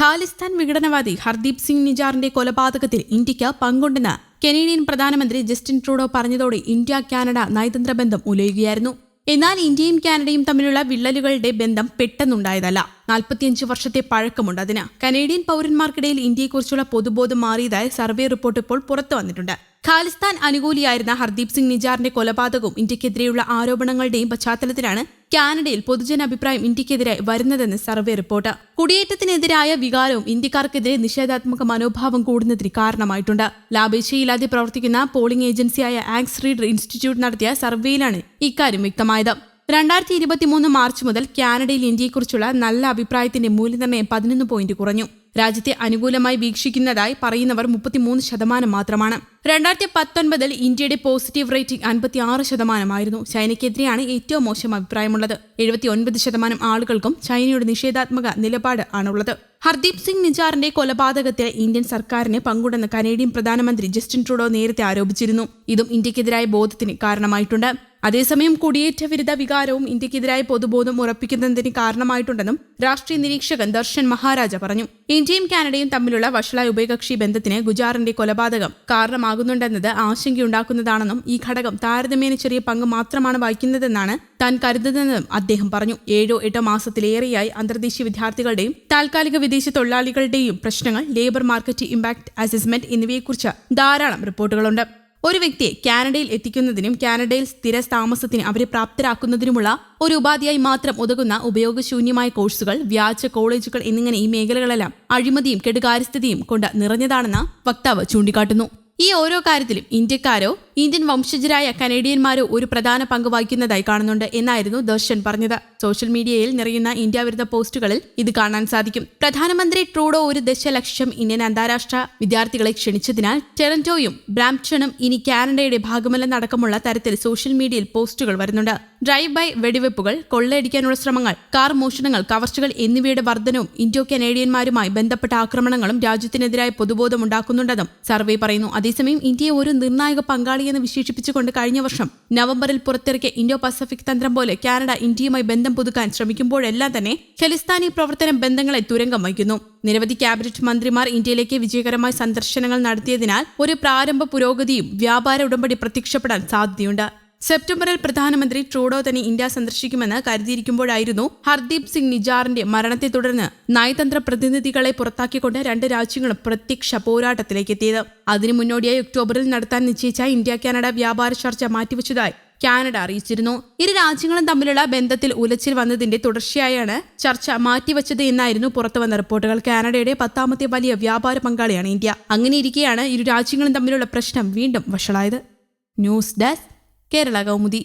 ഖാലിസ്ഥാൻ വിഘടനവാദി ഹർദീപ് സിംഗ് നിജാറിന്റെ കൊലപാതകത്തിൽ ഇന്ത്യയ്ക്ക് പങ്കുണ്ടെന്ന് കനേഡിയൻ പ്രധാനമന്ത്രി ജസ്റ്റിൻ ട്രൂഡോ പറഞ്ഞതോടെ ഇന്ത്യ കാനഡ നയതന്ത്ര ബന്ധം ഉലയുകയായിരുന്നു. എന്നാൽ ഇന്ത്യയും കാനഡയും തമ്മിലുള്ള വിള്ളലുകളുടെ ബന്ധം പെട്ടെന്നുണ്ടായതല്ല. നാൽപ്പത്തിയഞ്ച് വർഷത്തെ പഴക്കമുണ്ട് അതിന്. കനേഡിയൻ പൗരന്മാർക്കിടയിൽ ഇന്ത്യയെക്കുറിച്ചുള്ള പൊതുബോധം മാറിയതായി സർവേ റിപ്പോർട്ട് ഇപ്പോൾ പുറത്തു വന്നിട്ടുണ്ട്. ഖാലിസ്ഥാൻ അനുകൂലിയായിരുന്ന ഹർദീപ് സിംഗ് നിജാറിന്റെ കൊലപാതകവും ഇന്ത്യക്കെതിരെയുള്ള ആരോപണങ്ങളുടെയും പശ്ചാത്തലത്തിലാണ് കാനഡയിൽ പൊതുജനാഭിപ്രായം ഇന്ത്യക്കെതിരെ വരുന്നതെന്ന് സർവേ റിപ്പോർട്ട്. കുടിയേറ്റത്തിനെതിരായ വികാരവും ഇന്ത്യക്കാർക്കെതിരെ നിഷേധാത്മക മനോഭാവം കൂടുന്നതിന് കാരണമായിട്ടുണ്ട്. ലാഭേച്ഛയില്ലാതെ പ്രവർത്തിക്കുന്ന പോളിംഗ് ഏജൻസിയായ ആക്സ് റീഡർ ഇൻസ്റ്റിറ്റ്യൂട്ട് നടത്തിയ സർവേയിലാണ് ഇക്കാര്യം വ്യക്തമായത്. രണ്ടായിരത്തി ഇരുപത്തിമൂന്ന് മാർച്ച് മുതൽ കാനഡയിൽ ഇന്ത്യയെക്കുറിച്ചുള്ള നല്ല അഭിപ്രായത്തിന്റെ മൂല്യനിർണയം പതിനൊന്ന് പോയിന്റ് കുറഞ്ഞു. രാജ്യത്തെ അനുകൂലമായി വീക്ഷിക്കുന്നതായി പറയുന്നവർ മുപ്പത്തിമൂന്ന് ശതമാനം മാത്രമാണ്. രണ്ടായിരത്തി പത്തൊൻപതിൽ ഇന്ത്യയുടെ പോസിറ്റീവ് റേറ്റിംഗ് അൻപത്തി ആറ് ശതമാനമായിരുന്നു. ചൈനയ്ക്കെതിരെയാണ് ഏറ്റവും മോശം അഭിപ്രായമുള്ളത്. എഴുപത്തി ഒൻപത് ശതമാനം ആളുകൾക്കും ചൈനയുടെ നിഷേധാത്മക നിലപാട് ആണുള്ളത്. ഹർദീപ് സിംഗ് നിജാറിന്റെ കൊലപാതകത്തിൽ ഇന്ത്യൻ സർക്കാരിന് പങ്കുണ്ടെന്ന് കനേഡിയൻ പ്രധാനമന്ത്രി ജസ്റ്റിൻ ട്രൂഡോ നേരത്തെ ആരോപിച്ചിരുന്നു. ഇതും ഇന്ത്യക്കെതിരായ ബോധത്തിന് കാരണമായിട്ടുണ്ട്. അതേസമയം കുടിയേറ്റ വിരുദ്ധ വികാരവും ഇന്ത്യക്കെതിരായ പൊതുബോധം ഉറപ്പിക്കുന്നതിന് കാരണമായിട്ടുണ്ടെന്നും രാഷ്ട്രീയ നിരീക്ഷകൻ ദർശൻ മഹാരാജ പറഞ്ഞു. ഇന്ത്യയും കാനഡയും തമ്മിലുള്ള വഷളായ ഉഭയകക്ഷി ബന്ധത്തിന് ഗുജാറിന്റെ കൊലപാതകം കാരണമാകുന്നുണ്ടെന്നത് ആശങ്കയുണ്ടാക്കുന്നതാണെന്നും ഈ ഘടകം താരതമ്യേന ചെറിയ പങ്ക് മാത്രമാണ് വഹിക്കുന്നതെന്നാണ് താൻ കരുതുന്നതെന്നും അദ്ദേഹം പറഞ്ഞു. ഏഴോ എട്ടോ മാസത്തിലേറെയായി അന്തർദേശീയ വിദ്യാർത്ഥികളുടെയും താൽക്കാലിക വിദേശ തൊഴിലാളികളുടെയും പ്രശ്നങ്ങൾ ലേബർ മാർക്കറ്റ് ഇമ്പാക്ട് അസസ്മെന്റ് എന്നിവയെക്കുറിച്ച് ധാരാളം റിപ്പോർട്ടുകളുണ്ട്. ഒരു വ്യക്തിയെ കാനഡയിൽ എത്തിക്കുന്നതിനും കാനഡയിൽ സ്ഥിര താമസത്തിന് അവരെ പ്രാപ്തരാക്കുന്നതിനുമുള്ള ഒരു ഉപാധിയായി മാത്രം ഉതകുന്ന ഉപയോഗശൂന്യമായ കോഴ്സുകൾ വ്യാജ കോളേജുകൾ എന്നിങ്ങനെ ഈ മേഖലകളെല്ലാം അഴിമതിയും കെടുകാര്യസ്ഥതയും കൊണ്ട് നിറഞ്ഞതാണെന്ന് വക്താവ് ചൂണ്ടിക്കാട്ടുന്നു. ഈ ഓരോ കാര്യത്തിലും ഇന്ത്യക്കാരോ ഇന്ത്യൻ വംശജരായ കനേഡിയന്മാരോ ഒരു പ്രധാന പങ്ക് വഹിക്കുന്നതായി കാണുന്നുണ്ട് എന്നായിരുന്നു ദർശൻ പറഞ്ഞത്. സോഷ്യൽ മീഡിയയിൽ നിറയുന്ന ഇന്ത്യ വിരുദ്ധ പോസ്റ്റുകളിൽ ഇത് കാണാൻ സാധിക്കും. പ്രധാനമന്ത്രി ട്രൂഡോ ഒരു ദശലക്ഷം ഇന്ത്യൻ അന്താരാഷ്ട്ര വിദ്യാർത്ഥികളെ ക്ഷണിച്ചതിനാൽ ടെറന്റോയും ബ്രാംപ്ടണും ഇനി കാനഡയുടെ ഭാഗമല്ല നടക്കമുള്ള തരത്തിൽ സോഷ്യൽ മീഡിയയിൽ പോസ്റ്റുകൾ വരുന്നുണ്ട്. ഡ്രൈവ് ബൈ വെടിവെപ്പുകൾ കൊള്ളയടിക്കാനുള്ള ശ്രമങ്ങൾ കാർ മോഷണങ്ങൾ കവർച്ചകൾ എന്നിവയുടെ വർധനവും ഇൻഡോ കനേഡിയന്മാരുമായി ബന്ധപ്പെട്ട ആക്രമണങ്ങളും രാജ്യത്തിനെതിരായ പൊതുബോധം ഉണ്ടാക്കുന്നുണ്ടെന്നും സർവേ പറയുന്നു. അതേസമയം ഇന്ത്യയെ ഒരു നിർണായക പങ്കാളിയെന്ന് വിശേഷിപ്പിച്ചുകൊണ്ട് കഴിഞ്ഞ വർഷം നവംബറിൽ പുറത്തിറക്കിയ ഇൻഡോ പസഫിക് തന്ത്രം പോലെ കാനഡ ഇന്ത്യയുമായി ബന്ധം പുതുക്കാൻ ശ്രമിക്കുമ്പോഴെല്ലാം തന്നെ ഖലിസ്ഥാനി പ്രവർത്തന ബന്ധങ്ങളെ തുരങ്കം വഹിക്കുന്നു. നിരവധി ക്യാബിനറ്റ് മന്ത്രിമാർ ഇന്ത്യയിലേക്ക് വിജയകരമായ സന്ദർശനങ്ങൾ നടത്തിയതിനാൽ ഒരു പ്രാരംഭ പുരോഗതിയും വ്യാപാര ഉടമ്പടി പ്രത്യക്ഷപ്പെടാൻ സാധ്യതയുണ്ട്. സെപ്റ്റംബറിൽ പ്രധാനമന്ത്രി ട്രൂഡോ തന്നെ ഇന്ത്യ സന്ദർശിക്കുമെന്ന് കരുതിയിരിക്കുമ്പോഴായിരുന്നു ഹർദീപ് സിംഗ് നിജാറിന്റെ മരണത്തെ തുടർന്ന് നയതന്ത്ര പ്രതിനിധികളെ പുറത്താക്കിക്കൊണ്ട് രണ്ട് രാജ്യങ്ങളും പ്രത്യക്ഷ പോരാട്ടത്തിലേക്ക് എത്തിയത് അതിനു മുന്നോടിയായി ഒക്ടോബറിൽ നടത്താൻ നിശ്ചയിച്ച ഇന്ത്യ കാനഡ വ്യാപാര ചർച്ച മാറ്റിവെച്ചതായി കാനഡ അറിയിച്ചിരുന്നു. ഇരു രാജ്യങ്ങളും തമ്മിലുള്ള ബന്ധത്തിൽ ഉലച്ചിൽ വന്നതിന്റെ തുടർച്ചയായാണ് ചർച്ച മാറ്റിവെച്ചത് എന്നായിരുന്നു പുറത്തുവന്ന റിപ്പോർട്ടുകൾ. കാനഡയുടെ പത്താമത്തെ വലിയ വ്യാപാര പങ്കാളിയാണ് ഇന്ത്യ. അങ്ങനെയിരിക്കെയാണ് ഇരു രാജ്യങ്ങളും തമ്മിലുള്ള പ്രശ്നം വീണ്ടും വഷളായത്. News desk Kerala Kaumudi